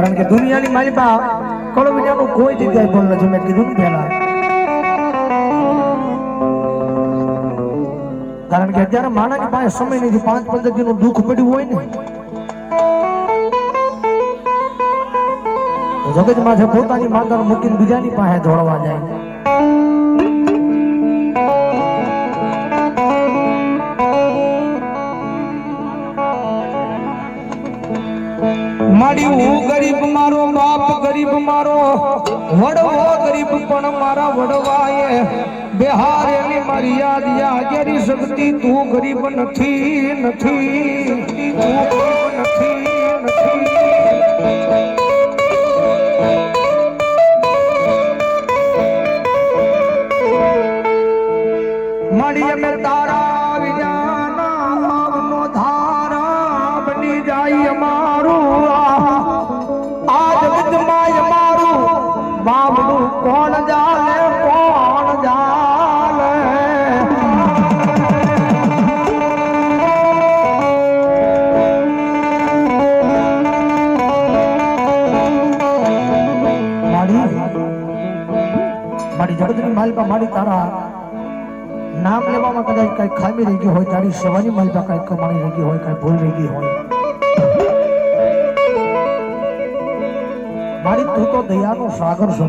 કારણ કે દુનિયાની કળો વિનાનું કોઈ જગ્યાએ બોલ નથી. મેં કીધું પહેલા. કારણ કે અત્યારે માણસ પાસે સમય નથી. પાંચ પંદર દિનનું દુઃખ પડ્યું હોય ને. જગત માથે પોતાની માતા મૂકીને બીજાની પાસે દોડવા જાય. મારી ગરીબ મારો બાપ, ગરીબ મારો વડવો, ગરીબ પણ મારા વડવાએ. બિહારેલી મારી યાદ યાગેરી શક્તિ તું ગરીબ નથી નથી. મારી અમે તારા મારી જગતની માલિકા, મારી તારા નામ લેવામાં કદાચ કઈ ખામી રહી ગઈ હોય, તારી સેવાની માલિકા કઈ કમાણી રહી ગઈ હોય, કઈ ભૂલ રહી ગઈ હોય. મારી તું તો દયાનો સાગર છો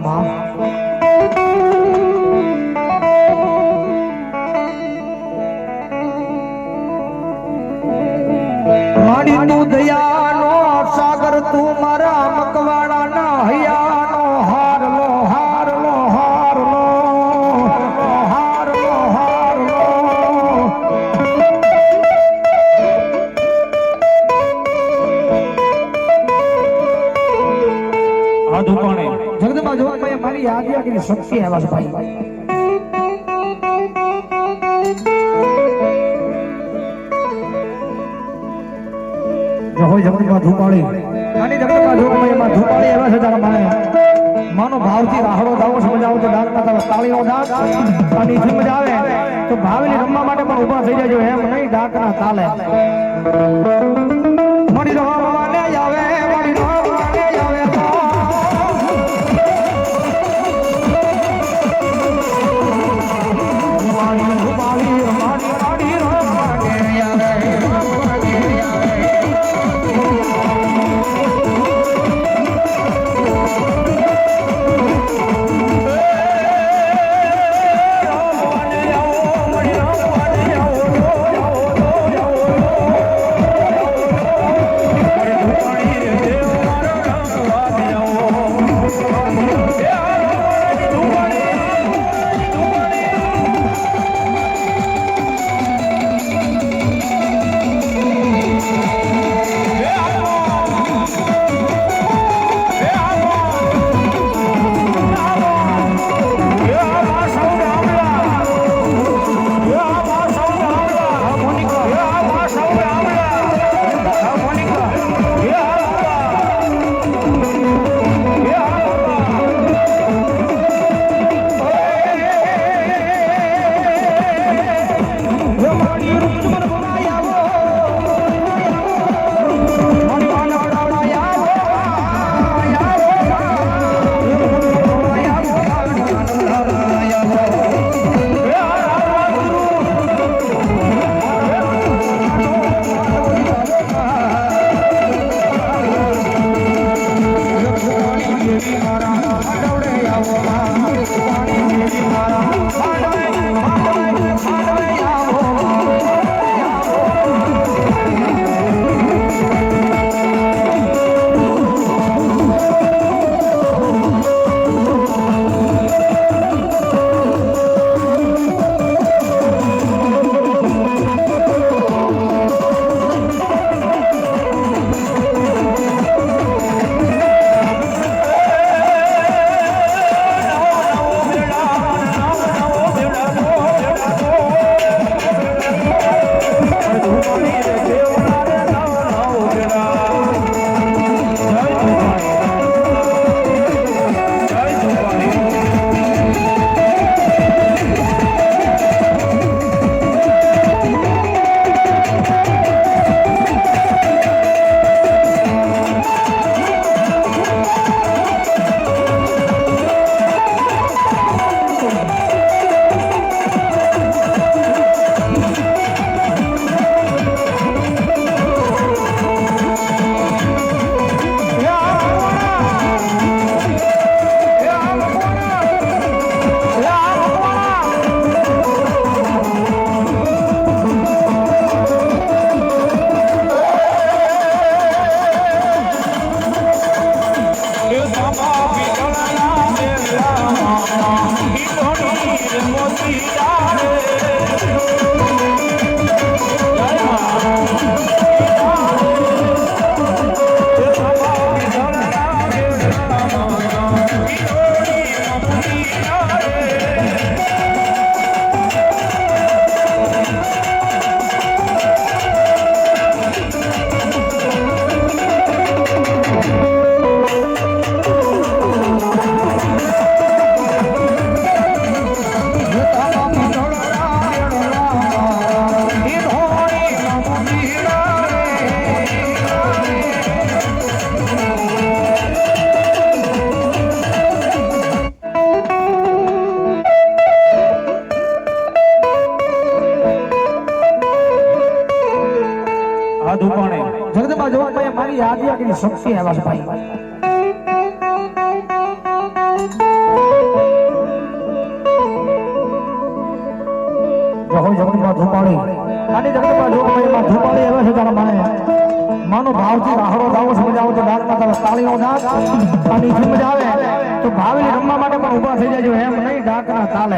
જગદંબા જોગભાઈ મારી યાદ યાદ શક્તિ આવ્યા ભાઈ. હોય જગદંબા ધૂપાળી. નાની જોગભાઈ એમાં ધૂપાળી એવા છે તારા માણે માનો ભાવથી રાહડો દાવો સમજાવો તો ડાક ના તારા તાળીનો ડાક અને ઈથી મજા આવે. તો ભાવેલી રમવા માટે પણ ઊભા થઈ જાજો, એમ નહીં ડાક ના તાલે. ધોની મોતી ડાળે ભાઈ મારી યાદી આખી શક્તિ આવ્યા છે ભાઈ જય હો જગદંબા ધુપાળી આની જગદંબા જોવા ભાઈ માં ધુપાળી આવ્યા છે તારા માને માનો ભાવથી રાહડો દાવો છે મજા આવે તો ડાક માતા તાળીનો ડાક અને ઈથી મજા આવે તો ભાવેલી રમવા માટે પણ ઊભા થઈ જાય એમ નહીં ડાકના તાલે.